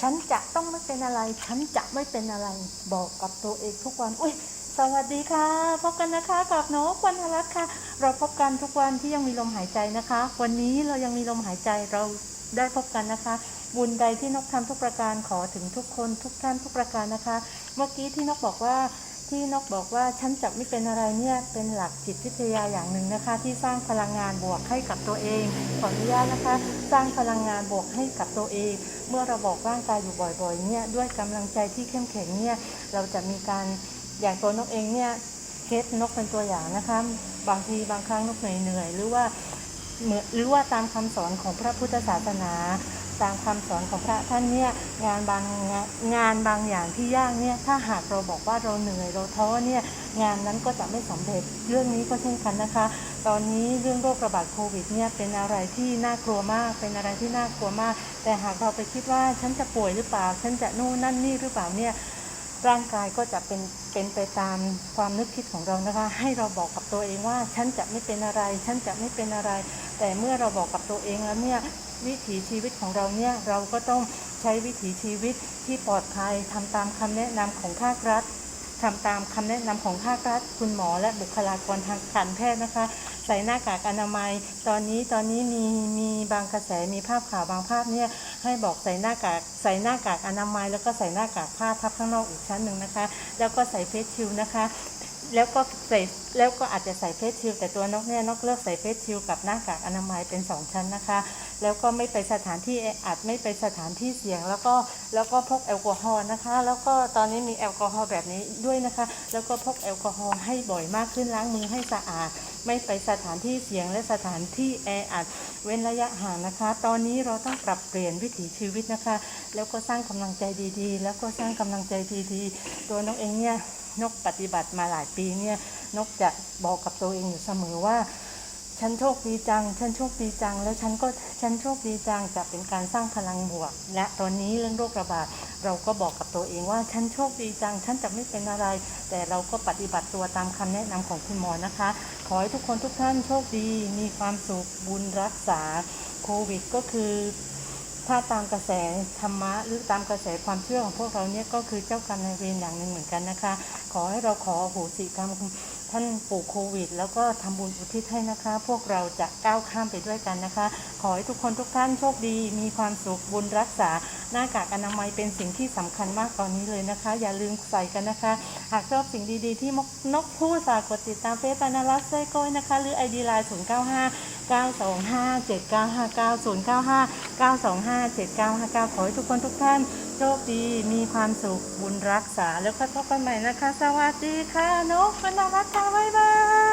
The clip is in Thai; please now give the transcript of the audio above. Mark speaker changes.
Speaker 1: ฉันจะต้องไม่เป็นอะไร ฉันจะไม่เป็นอะไร บอกกับตัวเองทุกวัน อุ้ยสวัสดีค่ะ พบกันนะคะกับนกวันรักค่ะ เราพบกันทุกวันที่ยังมีลมหายใจนะคะ วันนี้เรายังมีลมหายใจเราได้พบกันนะคะ บุญใดที่นกทำทุกประการขอถึงทุกคนทุกท่านทุกประการนะคะ เมื่อกี้ที่นกบอกว่า ที่นกบอกว่าฉันจะไม่เป็นอะไรเนี่ยเป็นหลักจิตวิทยาอย่างหนึ่งนะคะ ที่สร้างพลังงานบวกให้กับตัวเองขออนุญาตนะคะ สร้างพลังงานบวกให้กับตัวเอง เมื่อเราบอกร่างกายอยู่บ่อยๆเนี่ยด้วยกำลังใจที่เข้มแข็งเนี่ยเราจะมีการอย่างตัวนกเองเนี่ยเคสนกเป็นตัวอย่างนะคะ บางทีบางครั้งนกเหนื่อยๆหรือว่าเหมือนหรือว่าตามคำสอนของพระพุทธศาสนา ตามคำสอนของพระท่านเนี่ยงานบางงานบางอย่างที่ยากเนี่ยถ้าหากเราบอกว่าเราเหนื่อยเราท้อเนี่ยงานนั้นก็จะไม่สำเร็จเรื่องนี้ก็เช่นกันนะคะ ตอนนี้เรื่องโรคระบาดโควิดเนี่ยเป็นอะไรที่น่ากลัวมาก เป็นอะไรที่น่ากลัวมาก แต่หากเราไปคิดว่าฉันจะป่วยหรือเปล่า ฉันจะนู่นนั่นนี่หรือเปล่าเนี่ยร่างกายก็จะเป็นเป็นไปตามความนึกคิดของเรานะคะ ให้เราบอกกับตัวเองว่าฉันจะไม่เป็นอะไร ฉันจะไม่เป็นอะไร แต่เมื่อเราบอกกับตัวเองแล้วเนี่ย วิถีชีวิตของเราเนี่ยเราก็ต้องใช้วิถีชีวิตที่ปลอดภัยทำตามคำแนะนำของภาครัฐทำตามคำแนะนำของภาครัฐคุณหมอและบุคลากรทางการแพทย์นะคะ ใส่หน้ากากอนามัย ตอนนี้ตอนนี้มีมีบางกระแสมีภาพข่าวบางภาพเนี่ยให้บอกใส่หน้ากากใส่หน้ากากอนามัย แล้วก็ใส่หน้ากากผ้าทับข้างนอกอีกชั้นหนึ่งนะคะ แล้วก็ใส่เฟสชิลนะคะแล้วก็ใส่แล้วก็อาจจะใส่เฟสชิลแต่ตัวนกเนี่ยนกเลือกใส่เฟสชิลกับหน้ากากอนามัยเป็นสองชั้นนะคะแล้วก็ไม่ไปสถานที่แออัดไม่ไปสถานที่เสี่ยง แล้วก็แล้วก็พกแอลกอฮอล์นะคะ แล้วก็ตอนนี้มีแอลกอฮอล์แบบนี้ด้วยนะคะ แล้วก็พกแอลกอฮอล์ให้บ่อยมากขึ้นล้างมือให้สะอาด ไม่ไปสถานที่เสี่ยงและสถานที่แออัดเว้นระยะห่างนะคะ ตอนนี้เราต้องปรับเปลี่ยนวิถีชีวิตนะคะ แล้วก็สร้างกำลังใจดีๆ แล้วก็สร้างกำลังใจดีๆ ตัวนกเองเนี่ยนกปฏิบัติมาหลายปีเนี่ยนกจะบอกกับตัวเองอยู่เสมอว่า ฉันโชคดีจัง ฉันโชคดีจัง แล้วฉันก็ฉันโชคดีจังจะเป็นการสร้างพลังบวก และตอนนี้เรื่องโรคระบาดเราก็บอกกับตัวเองว่าฉันโชคดีจัง ฉันจะไม่เป็นอะไร แต่เราก็ปฏิบัติตัวตามคำแนะนำของคุณหมอนะคะ ขอให้ทุกคนทุกท่านโชคดี มีความสุขบุญรักษาโควิดก็คือ ถ้าตามกระแสธรรมะหรือตามกระแสความเชื่อของพวกเราเนี่ยก็คือเจ้ากรรมนายเวรอย่างหนึ่งเหมือนกันนะคะ ขอให้เราขอโหสิกรรมท่านปู่โควิด แล้วก็ทำบุญอุทิศให้นะคะ พวกเราจะก้าวข้ามไปด้วยกันนะคะ ขอให้ทุกคนทุกท่านโชคดี มีความสุขบุญรักษา หน้ากากอนามัยเป็นสิ่งที่สำคัญมากตอนนี้เลยนะคะ อย่าลืมใส่กันนะคะ หากชอบสิ่งดีๆ ที่มกนกพูดฝากกดติดตามเฟซปานาลัสเซโก้ยนะคะ หรือไอดีไลน์095 925 7959 095 925 7959 ขอให้ทุกคนทุกท่านโชคดีมีความสุขบุญรักษาแล้วค่อยพบกันใหม่นะคะ สวัสดีค่ะนกพนารักค่ะบ๊ายบาย